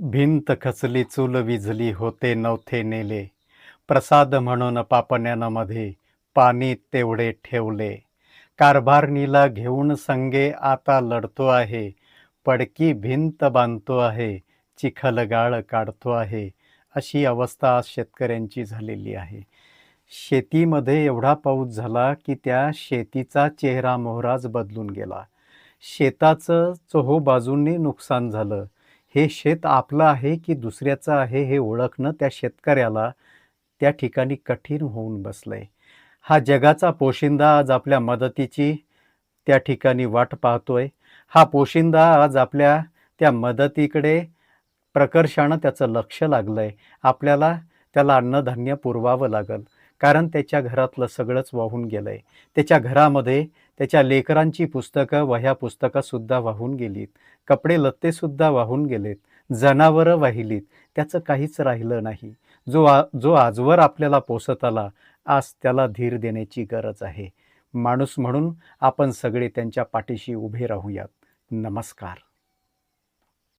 भिंत खचली चूल विझली होते नवथे नेले. प्रसाद म्हणून पापण्यानामध्ये पाणी तेवढे ठेवले. कारभारणीला घेऊन संगे आता लढतो आहे. पडकी भिंत बांधतो आहे चिखलगाळ काढतो आहे. अशी अवस्था आज शेतकऱ्यांची झालेली आहे. शेतीमध्ये एवढा पाऊस झाला की त्या शेतीचा चेहरा मोहराच बदलून गेला. शेताचं चोहो बाजूंनी नुकसान झालं. हे शेत आपलं आहे की दुसऱ्याचं आहे हे ओळखणं त्या शेतकऱ्याला त्या ठिकाणी कठीण होऊन बसलंय. हा जगाचा पोशिंदा आज आपल्या मदतीची त्या ठिकाणी वाट पाहतोय. हा पोशिंदा आज आपल्या त्या मदतीकडे प्रकर्षानं त्याचं लक्ष लागलंय. आपल्याला त्याला अन्नधान्य पुरवावं लागल. कारण त्याच्या घरातलं सगळंच वाहून गेलं आहे त्याच्या घरामध्ये त्याच्या लेकरांची पुस्तकं वह्या पुस्तकंसुद्धा वाहून गेलीत. कपडे लत्तेसुद्धा वाहून गेलेत. जनावरं वाहिलीत. त्याचं काहीच राहिलं नाही. जो आ जो आजवर आपल्याला पोसत आला आज त्याला धीर देण्याची गरज आहे. माणूस म्हणून आपण सगळे त्यांच्या पाठीशी उभे राहूयात. नमस्कार.